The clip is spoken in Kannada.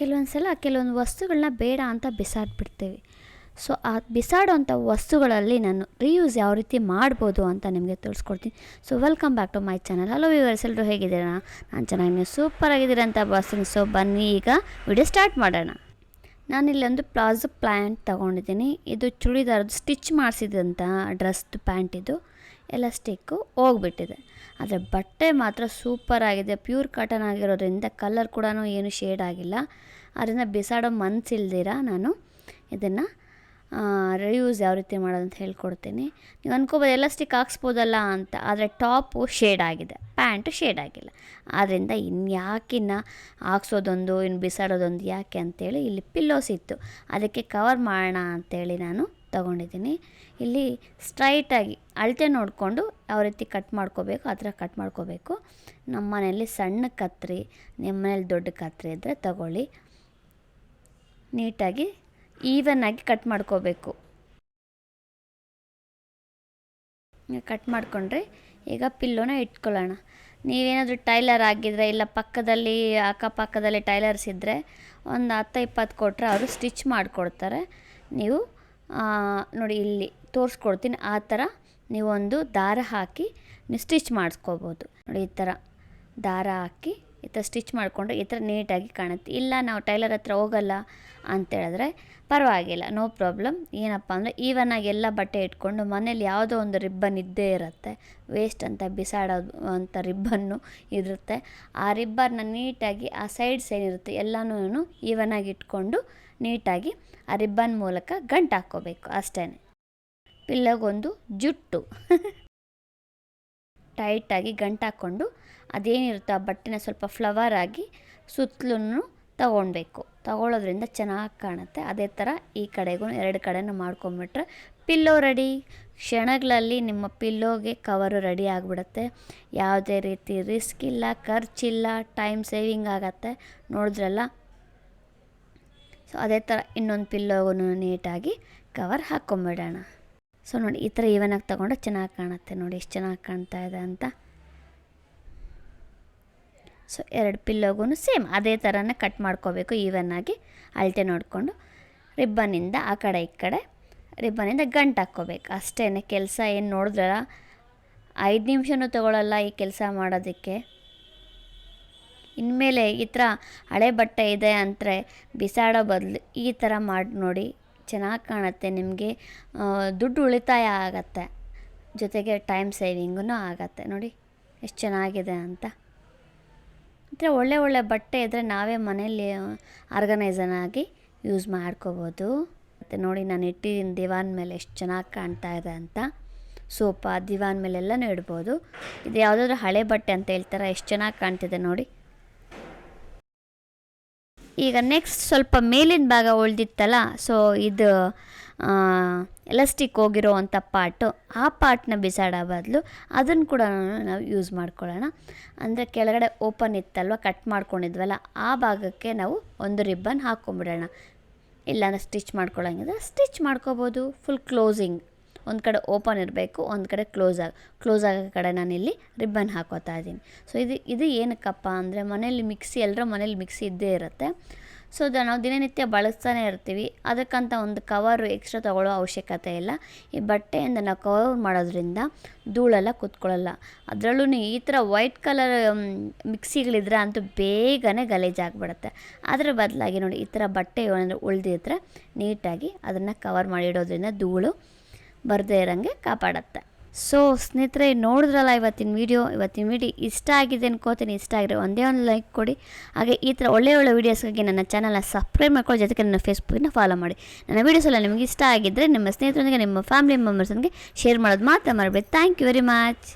ಕೆಲವೊಂದು ಸಲ ಕೆಲವೊಂದು ವಸ್ತುಗಳನ್ನ ಬೇಡ ಅಂತ ಬಿಸಾಡ್ಬಿಡ್ತೀವಿ. ಸೊ ಆ ಬಿಸಾಡುವಂಥ ವಸ್ತುಗಳಲ್ಲಿ ನಾನು ರೀಯೂಸ್ ಯಾವ ರೀತಿ ಮಾಡ್ಬೋದು ಅಂತ ನಿಮಗೆ ತಿಳಿಸ್ಕೊಡ್ತೀನಿ. So welcome back to my channel hello viewers ಎಲ್ಲರೂ ಹೇಗಿದ್ದೀರಾ? ನಾನು ಚೆನ್ನಾಗಿ, ನೀವು ಸೂಪರ್ ಆಗಿದ್ದೀರಾ ಅಂತ ಸೊ ಬನ್ನಿ, ಈಗ ವಿಡಿಯೋ ಸ್ಟಾರ್ಟ್ ಮಾಡೋಣ. ನಾನಿಲ್ಲೊಂದು ಪ್ಲಾಜೋ ಪ್ಲ್ಯಾಂಟ್ ತೊಗೊಂಡಿದ್ದೀನಿ. ಇದು ಚೂಡಿದಾರದ್ದು ಸ್ಟಿಚ್ ಮಾಡಿಸಿದಂಥ ಡ್ರೆಸ್ದು ಪ್ಯಾಂಟ್ ಇದು. ಎಲಾಸ್ಟಿಕ್ಕು ಹೋಗ್ಬಿಟ್ಟಿದೆ. ಆದರೆ ಬಟ್ಟೆ ಮಾತ್ರ ಸೂಪರ್ ಆಗಿದೆ. ಪ್ಯೂರ್ ಕಾಟನ್ ಆಗಿರೋದ್ರಿಂದ ಕಲರ್ ಕೂಡ ಏನು ಶೇಡ್ ಆಗಿಲ್ಲ. ಅದರಿಂದ ಬಿಸಾಡೋ ಮನಸ್ಸಿಲ್ದಿರ ನಾನು. ಇದನ್ನು ರಿಯೂಸ್ ಯಾವ ರೀತಿ ಮಾಡೋದು ಅಂತ ಹೇಳ್ಕೊಡ್ತೀನಿ. ನೀವು ಅನ್ಕೋಬೋದು ಎಲಾಸ್ಟಿಕ್ ಹಾಕ್ಸ್ಬೋದಲ್ಲ ಅಂತ. ಆದರೆ ಟಾಪು ಶೇಡ್ ಆಗಿದೆ. ಪ್ಯಾಂಟು ಶೇಡ್ ಆಗಿಲ್ಲ. ಆದ್ದರಿಂದ ಇನ್ಯಾಕಿನ್ನ ಹಾಕ್ಸೋದೊಂದು ಇನ್ನು ಬಿಸಾಡೋದೊಂದು ಯಾಕೆ ಅಂತೇಳಿ ಇಲ್ಲಿ ಪಿಲ್ಲೋಸ್ ಇತ್ತು. ಅದಕ್ಕೆ ಕವರ್ ಮಾಡೋಣ ಅಂತೇಳಿ ನಾನು ತಗೊಂಡಿದ್ದೀನಿ. ಇಲ್ಲಿ ಸ್ಟ್ರೈಟಾಗಿ ಅಳತೆ ನೋಡಿಕೊಂಡು ಯಾವ ರೀತಿ ಕಟ್ ಮಾಡ್ಕೋಬೇಕು, ಆ ಥರ ಕಟ್ ಮಾಡ್ಕೋಬೇಕು. ನಮ್ಮ ಮನೆಯಲ್ಲಿ ಸಣ್ಣ ಕತ್ರಿ, ನಿಮ್ಮ ಮನೇಲಿ ದೊಡ್ಡ ಕತ್ರಿ ಇದ್ದರೆ ತಗೊಳ್ಳಿ. ನೀಟಾಗಿ ಈವನ್ ಆಗಿ ಕಟ್ ಮಾಡ್ಕೋಬೇಕು. ಕಟ್ ಮಾಡಿಕೊಂಡ್ರೆ ಈಗ ಪಿಲ್ಲೋನ ಇಟ್ಕೊಳ್ಳೋಣ. ನೀವೇನಾದರೂ ಟೈಲರ್ ಆಗಿದ್ರೆ ಇಲ್ಲ ಪಕ್ಕದಲ್ಲಿ, ಅಕ್ಕಪಕ್ಕದಲ್ಲಿ ಟೈಲರ್ಸ್ ಇದ್ದರೆ ಒಂದು ಹತ್ತು ಇಪ್ಪತ್ತು ಕೊಟ್ಟರೆ ಅವರು ಸ್ಟಿಚ್ ಮಾಡಿಕೊಡ್ತಾರೆ. ನೀವು ನೋಡಿ ಇಲ್ಲಿ ತೋರಿಸ್ಕೊಡ್ತೀನಿ. ಆ ಥರ ನೀವೊಂದು ದಾರ ಹಾಕಿ ನೀವು ಸ್ಟಿಚ್ ಮಾಡಿಸ್ಕೋಬೋದು. ನೋಡಿ ಈ ಥರ ದಾರ ಹಾಕಿ ಈ ಥರ ಸ್ಟಿಚ್ ಮಾಡಿಕೊಂಡ್ರೆ ಈ ಥರ ನೀಟಾಗಿ ಕಾಣುತ್ತೆ. ಇಲ್ಲ ನಾವು ಟೈಲರ್ ಹತ್ರ ಹೋಗಲ್ಲ ಅಂತೇಳಿದ್ರೆ ಪರವಾಗಿಲ್ಲ, ನೋ ಪ್ರಾಬ್ಲಮ್. ಏನಪ್ಪ ಅಂದರೆ ಈವನಾಗಿ ಎಲ್ಲ ಬಟ್ಟೆ ಇಟ್ಕೊಂಡು ಮನೇಲಿ ಯಾವುದೋ ಒಂದು ರಿಬ್ಬನ್ ಇದ್ದೇ ಇರುತ್ತೆ. ವೇಸ್ಟ್ ಅಂತ ಬಿಸಾಡೋದು ಅಂತ ರಿಬ್ಬನ್ನು ಇರುತ್ತೆ. ಆ ರಿಬ್ಬನ್ನ ನೀಟಾಗಿ ಆ ಸೈಡ್ಸ್ ಏನಿರುತ್ತೆ ಎಲ್ಲನೂ ಈವನಾಗಿ ಇಟ್ಕೊಂಡು ನೀಟಾಗಿ ಆ ರಿಬ್ಬನ್ ಮೂಲಕ ಗಂಟು ಹಾಕ್ಕೋಬೇಕು ಅಷ್ಟೇ. ಪಿಲ್ಲಗೊಂದು ಜುಟ್ಟು. ಟೈಟಾಗಿ ಗಂಟು ಹಾಕ್ಕೊಂಡು ಅದೇನಿರುತ್ತೋ ಆ ಬಟ್ಟೆನ ಸ್ವಲ್ಪ ಫ್ಲವರ್ ಆಗಿ ಸುತ್ತಲೂ ತಗೊಳ್ಬೇಕು ತಗೊಳ್ಳೋದ್ರಿಂದ ಚೆನ್ನಾಗಿ ಕಾಣುತ್ತೆ. ಅದೇ ಥರ ಈ ಕಡೆಗೂ ಎರಡು ಕಡೆನೂ ಮಾಡ್ಕೊಂಬಿಟ್ರೆ ಪಿಲ್ಲೋ ರೆಡಿ. ಕ್ಷಣಗಳಲ್ಲಿ ನಿಮ್ಮ ಪಿಲ್ಲೋಗೆ ಕವರು ರೆಡಿ ಆಗಿಬಿಡುತ್ತೆ. ಯಾವುದೇ ರೀತಿ ರಿಸ್ಕ್ ಇಲ್ಲ, ಖರ್ಚಿಲ್ಲ, ಟೈಮ್ ಸೇವಿಂಗ್ ಆಗತ್ತೆ. ನೋಡಿದ್ರಲ್ಲ? ಸೊ ಅದೇ ಥರ ಇನ್ನೊಂದು ಪಿಲ್ಲೋಗೂ ನೀಟಾಗಿ ಕವರ್ ಹಾಕ್ಕೊಂಬಿಡೋಣ. ಸೊ ನೋಡಿ, ಈ ಥರ ಈವನಾಗಿ ತೊಗೊಂಡ್ರೆ ಚೆನ್ನಾಗಿ ಕಾಣುತ್ತೆ ನೋಡಿ, ಎಷ್ಟು ಚೆನ್ನಾಗಿ ಕಾಣ್ತಾ ಇದೆ ಅಂತ. ಸೊ ಎರಡು ಪಿಲ್ಲೋಗೂ ಸೇಮ್, ಅದೇ ಥರನೇ ಕಟ್ ಮಾಡ್ಕೋಬೇಕು ಈವನ್ನಾಗಿ ಅಳತೆ ನೋಡಿಕೊಂಡು ರಿಬ್ಬನಿಂದ ಆ ಕಡೆ ಈ ಕಡೆ ರಿಬ್ಬನಿಂದ ಗಂಟು ಹಾಕ್ಕೋಬೇಕು. ಅಷ್ಟೇ ಕೆಲಸ ಏನು ನೋಡಿದ್ರಲ್ಲ, ಐದು ನಿಮಿಷನೂ ತೊಗೊಳ್ಳಲ್ಲ ಈ ಕೆಲಸ ಮಾಡೋದಕ್ಕೆ. ಇನ್ಮೇಲೆ ಈ ಥರ ಹಳೆ ಬಟ್ಟೆ ಇದೆ ಅಂದರೆ ಬಿಸಾಡೋ ಬದಲು ಈ ಥರ ಮಾಡಿ ನೋಡಿ, ಚೆನ್ನಾಗಿ ಕಾಣುತ್ತೆ ನಿಮಗೆ. ದುಡ್ಡು ಉಳಿತಾಯ ಆಗತ್ತೆ. ಜೊತೆಗೆ ಟೈಮ್ ಸೇವಿಂಗೂ ಆಗತ್ತೆ. ನೋಡಿ, ಎಷ್ಟು ಚೆನ್ನಾಗಿದೆ ಅಂತ. ಅಂದರೆ ಒಳ್ಳೆ ಒಳ್ಳೆ ಬಟ್ಟೆ ಇದ್ದರೆ ನಾವೇ ಮನೇಲಿ ಆರ್ಗನೈಸನ್ ಆಗಿ ಯೂಸ್ ಮಾಡ್ಕೋಬೋದು. ಮತ್ತು ನೋಡಿ, ನಾನು ಇಟ್ಟಿದ್ದೀನಿ ದಿವಾನ್ ಮೇಲೆ ಎಷ್ಟು ಚೆನ್ನಾಗಿ ಕಾಣ್ತಾ ಇದೆ ಅಂತ. ಸೋಫಾ ದಿವಾನ್ ಮೇಲೆಲ್ಲನೂ ಇಡ್ಬೋದು. ಇದು ಯಾವುದಾದ್ರೂ ಹಳೆ ಬಟ್ಟೆ ಅಂತ ಹೇಳ್ತಾರೆ, ಎಷ್ಟು ಚೆನ್ನಾಗಿ ಕಾಣ್ತಿದೆ ನೋಡಿ. ಈಗ ನೆಕ್ಸ್ಟ್ ಸ್ವಲ್ಪ ಮೇಲಿನ ಭಾಗ ಉಳಿದಿತ್ತಲ್ಲ ಸೊ ಇದು ಎಲಾಸ್ಟಿಕ್ ಹೋಗಿರೋ ಅಂಥ ಪಾರ್ಟು ಆ ಪಾರ್ಟ್ನ ಬಿಸಾಡೋ ಬದಲು ಅದನ್ನು ಕೂಡ ನಾವು ಯೂಸ್ ಮಾಡ್ಕೊಳ್ಳೋಣ. ಅಂದರೆ ಕೆಳಗಡೆ ಓಪನ್ ಇತ್ತಲ್ವ ಕಟ್ ಮಾಡ್ಕೊಂಡಿದ್ವಲ್ಲ, ಆ ಭಾಗಕ್ಕೆ ನಾವು ಒಂದು ರಿಬ್ಬನ್ ಹಾಕ್ಕೊಂಬಿಡೋಣ ಇಲ್ಲಾಂದ್ರೆ ಸ್ಟಿಚ್ ಮಾಡ್ಕೊಳ್ಳೋಂಗಿದ್ರೆ ಸ್ಟಿಚ್ ಮಾಡ್ಕೋಬೋದು ಫುಲ್ ಕ್ಲೋಸಿಂಗ್ ಒಂದು ಕಡೆ ಓಪನ್ ಇರಬೇಕು, ಒಂದು ಕಡೆ ಕ್ಲೋಸ್ ಆಗಿ ಕ್ಲೋಸ್ ಆಗೋ ಕಡೆ ನಾನಿಲ್ಲಿ ರಿಬ್ಬನ್ ಹಾಕೋತಾ ಇದ್ದೀನಿ. ಸೊ ಇದು ಇದು ಏನಕ್ಕಪ್ಪ ಅಂದರೆ ಮನೇಲಿ ಮಿಕ್ಸಿ ಎಲ್ಲರ ಮನೇಲಿ ಮಿಕ್ಸಿ ಇದ್ದೇ ಇರುತ್ತೆ. ಸೊ ನಾವು ದಿನನಿತ್ಯ ಬಳಸ್ತಾನೆ ಇರ್ತೀವಿ. ಅದಕ್ಕಂತ ಒಂದು ಕವರು ಎಕ್ಸ್ಟ್ರಾ ತೊಗೊಳ್ಳೋ ಅವಶ್ಯಕತೆ ಇಲ್ಲ. ಈ ಬಟ್ಟೆಯಿಂದ ನಾವು ಕವರ್ ಮಾಡೋದ್ರಿಂದ ಧೂಳೆಲ್ಲ ಕೂತ್ಕೊಳ್ಳಲ್ಲ. ಅದರಲ್ಲೂ ಈ ಥರ ವೈಟ್ ಕಲರ್ ಮಿಕ್ಸಿಗಳಿದ್ರೆ ಅಂತೂ ಬೇಗನೆ ಗಲೀಜಾಗ್ಬಿಡುತ್ತೆ ಅದರ ಬದಲಾಗಿ ನೋಡಿ ಈ ಥರ ಬಟ್ಟೆ ಏನಾದರೂ ಉಳಿದಿದ್ರೆ ನೀಟಾಗಿ ಅದನ್ನು ಕವರ್ ಮಾಡಿಡೋದ್ರಿಂದ ಧೂಳು ಬರದೇ ಇರೋಂಗೆ ಕಾಪಾಡುತ್ತೆ. ಸೊ ಸ್ನೇಹಿತರೆ, ನೋಡಿದ್ರಲ್ಲ ಇವತ್ತಿನ ವೀಡಿಯೋ ಇವತ್ತಿನ ವೀಡಿಯೋ ಇಷ್ಟ ಆಗಿದೆ ಅನ್ಕೋತೀನಿ. ಇಷ್ಟ ಆಗಿರೋ ಒಂದೇ ಒಂದು ಲೈಕ್ ಕೊಡಿ. ಹಾಗೆ ಈ ಥರ ಒಳ್ಳೆ ಒಳ್ಳೆ ವೀಡಿಯೋಸ್ಗಾಗಿ ನನ್ನ ಚಾನಲ್ನ ಸಬ್ಸ್ಕ್ರೈಬ್ ಮಾಡ್ಕೊಳ್ಳಿ ಜೊತೆಗೆ ನನ್ನ ಫೇಸ್ಬುಕ್ನ ಫಾಲೋ ಮಾಡಿ. ನನ್ನ ವೀಡಿಯೋಸ್ ಎಲ್ಲ ನಿಮಗೆ ಇಷ್ಟ ಆಗಿದ್ದರೆ ನಿಮ್ಮ ಸ್ನೇಹಿತರೊಂದಿಗೆ, ನಿಮ್ಮ ಫ್ಯಾಮಿಲಿ ಮೆಂಬರ್ಸೊಂದಿಗೆ ಶೇರ್ ಮಾಡೋದು ಮಾತ್ರ ಮರಬೇಡಿ. Thank you very much